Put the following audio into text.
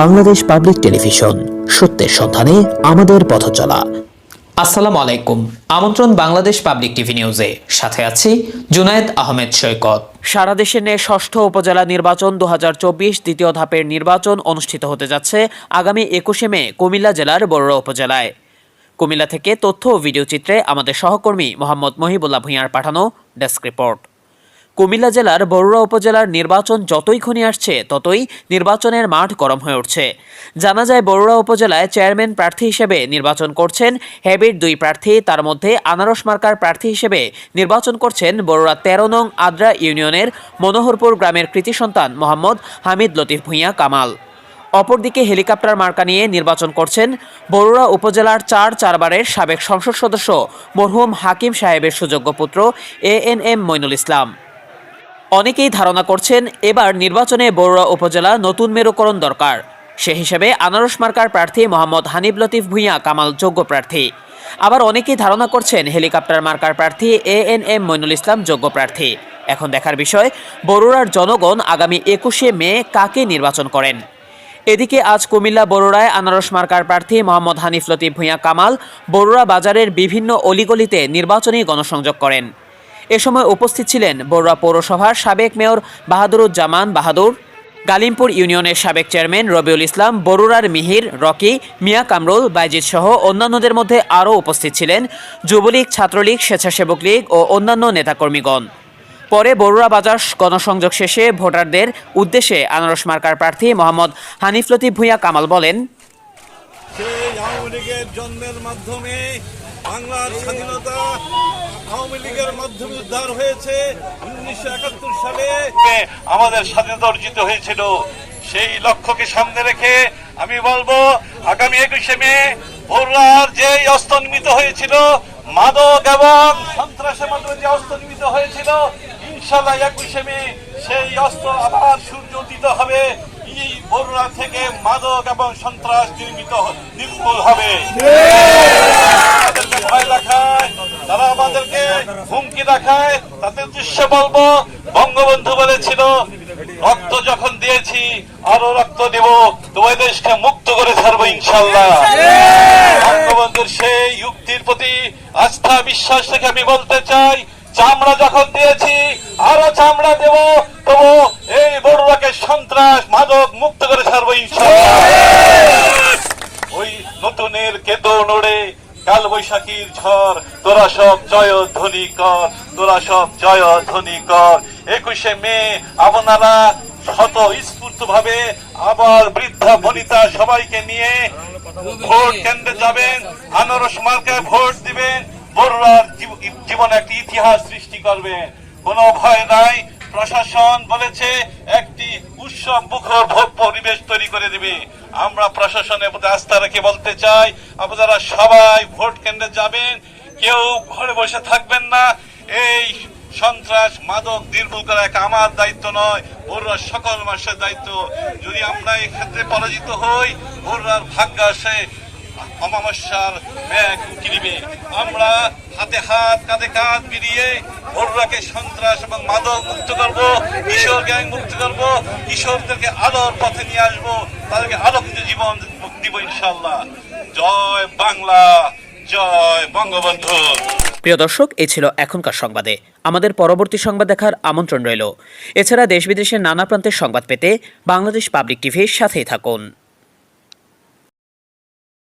Bangladesh public television, সত্যের সন্ধানে আমাদের পথ চলা। আসসালামু আলাইকুম। আমন্ত্রণ বাংলাদেশ পাবলিক টিভি নিউজে। সাথে আছি জুনায়েদ আহমেদ সৈকত। সারা দেশে নিয়ে ষষ্ঠ উপজেলা নির্বাচন দু হাজার চব্বিশ দ্বিতীয় ধাপের নির্বাচন অনুষ্ঠিত হতে যাচ্ছে আগামী একুশে মে কুমিল্লা জেলার বড়ুয়া উপজেলায়। কুমিল্লা থেকে তথ্য ও ভিডিও চিত্রে আমাদের সহকর্মী মোহাম্মদ মহিবুল্লাহ ভূঁইয়ার পাঠানো ডেস্ক রিপোর্ট। কুমিল্লা জেলার বরুড়া উপজেলার নির্বাচন যতই ঘনি আসছে, ততই নির্বাচনের মাঠ গরম হয়ে উঠছে। জানা যায়, বরুড়া উপজেলায় চেয়ারম্যান প্রার্থী হিসেবে নির্বাচন করছেন হ্যাবির দুই প্রার্থী। তার মধ্যে আনারস মার্কার প্রার্থী হিসেবে নির্বাচন করছেন বরুড়া তেরো নং আদ্রা ইউনিয়নের মনোহরপুর গ্রামের কৃতি সন্তান মোহাম্মদ হামিদ লতিফ ভূঁইয়া কামাল। অপরদিকে হেলিকপ্টার মার্কা নিয়ে নির্বাচন করছেন বরুড়া উপজেলার চার চারবারের সাবেক সংসদ সদস্য মরহুম হাকিম সাহেবের সুযোগ্য পুত্র A N M Moinul Islam. অনেকেই ধারণা করছেন এবার নির্বাচনে বড়ুয়া উপজেলা নতুন মেরুকরণ দরকার। সে হিসেবে আনারস মার্কার প্রার্থী মোহাম্মদ হানিফ লতিফ ভূঁইয়া, কামাল যোগ্য প্রার্থী। আবার অনেকেই ধারণা করছেন হেলিকপ্টার মার্কার প্রার্থী A N M Moinul Islam যোগ্য প্রার্থী। এখন দেখার বিষয়, বরুড়ার জনগণ আগামী একুশে মে কাকে নির্বাচন করেন? এদিকে আজ কুমিল্লা বরুড়ায় আনারস মার্কার প্রার্থী মোহাম্মদ হানিফ লতিফ ভূঁইয়া, কামাল বরুড়া বাজারের বিভিন্ন অলিগলিতে নির্বাচনী গণসংযোগ করেন। এ সময় উপস্থিত ছিলেন বরুড়া পৌরসভার সাবেক মেয়র বাহাদুরুজ্জামান বাহাদুর, গালিমপুর ইউনিয়নের সাবেক চেয়ারম্যান রবিউল ইসলাম, বরুড়ার মিহির, রকি, মিয়া কামরুল বাইজিৎ সহ অন্যান্যদের মধ্যে আরও উপস্থিত ছিলেন যুবলীগ, ছাত্রলীগ, স্বেচ্ছাসেবক লীগ ও অন্যান্য নেতাকর্মীগণ। পরে বরুড়া বাজার গণসংযোগ শেষে ভোটারদের উদ্দেশ্যে আনারস মার্কার প্রার্থী মোহাম্মদ হানিফ লতিফ ভূঁইয়া কামাল বলেন জন্মের মাধ্যমে বাংলার স্বাধীনতা আওয়ামী লীগের মাধ্যমে উদ্ধার হয়েছে উনিশশো একাত্তর সালে। আমাদের স্বাধীনতা অর্জিত হয়েছিল। সেই লক্ষ্যকে সামনে রেখে আমি বলব আগামী একুশে মে বড়ুয়ার যে অস্তন্মিত হয়েছিল মাদক এবং সন্ত্রাসের মাধ্যমে যে অস্তন্মিত হয়েছিল ইনশাল্লাহ একুশে মে সেই অস্ত্র আবার সূর্য উদিত হবে। এই বড়ুয়া থেকে মাদক এবং সন্ত্রাস নির্মিত নির্মূল হবে। তাদেরকে ভয় দেখায়, তারা আমাদেরকে হুমকি দেখায়, তাদের দৃশ্য বলব, বঙ্গবন্ধু বলেছিল, রক্ত যখন দিয়েছি, আরও রক্ত দেব তোমার দেশকে মুক্ত করে ছাড়বো ইনশাল্লাহ বঙ্গবন্ধুর সেই যুক্তির প্রতি আস্থা, বিশ্বাস থেকে আমি বলতে চাই, চামড়া যখন দিয়েছি, আরও চামড়া দেব, তবু এই বড়ুয়াকে সন্ত্রাস, মাদক মুক্ত করে ছাড়বো ইনশাল্লাহ ওই নতুনের কেতো নড়ে কাল বৈশাখীর ঝড়, তোরা সব জয় ধ্বনি কর, তোরা সব জয় ধ্বনি কর। একুশে মে, আপনারা শত স্ফূর্ত ভাবে আবার বৃদ্ধা বনিতা সবাইকে নিয়ে ভোট কেন্দ্রে যাবেন। আনারস মার্কায় ভোট দিবেন। বড়ুয়ার জীব- জীবনে একটি ইতিহাস সৃষ্টি করবেন। কোনো ভয় নাই। প্রশাসন বলেছে, একটি উৎসব মুখর পরিবেশ তৈরি করে দিবে। আমরা প্রশাসনের প্রতি আস্থা রেখে বলতে চাই, আপনারা সবাই ভোট কেন্দ্রে যাবেন, কেউ ঘরে বসে থাকবেন না। এই সন্ত্রাস মাদক নির্মূল করা এক আমার দায়িত্ব নয় বড়ুয়ার সকল মানুষের দায়িত্ব। যদি আমরা এক্ষেত্রে পরাজিত হই বোররার ভাগ্য আসে। অমাবস্যার আমরা হাতে হাত, কাঁধে কাঁধ মিলিয়ে বড়ুয়াকে সন্ত্রাস এবং মাদক মুক্ত করব, কিশোর গ্যাং মুক্ত করব, কিশোরদেরকে আলোর পথে নিয়ে আসব, তাদেরকে আলোকিত জীবন দিব ইনশাল্লাহ জয় বাংলা, জয় বঙ্গবন্ধু। প্রিয় দর্শক এই ছিল এখনকার সংবাদে। আমাদের পরবর্তী সংবাদ দেখার আমন্ত্রণ রইল। এছাড়া দেশ বিদেশের নানা প্রান্তের সংবাদ পেতে বাংলাদেশ পাবলিক টিভির সাথেই থাকুন।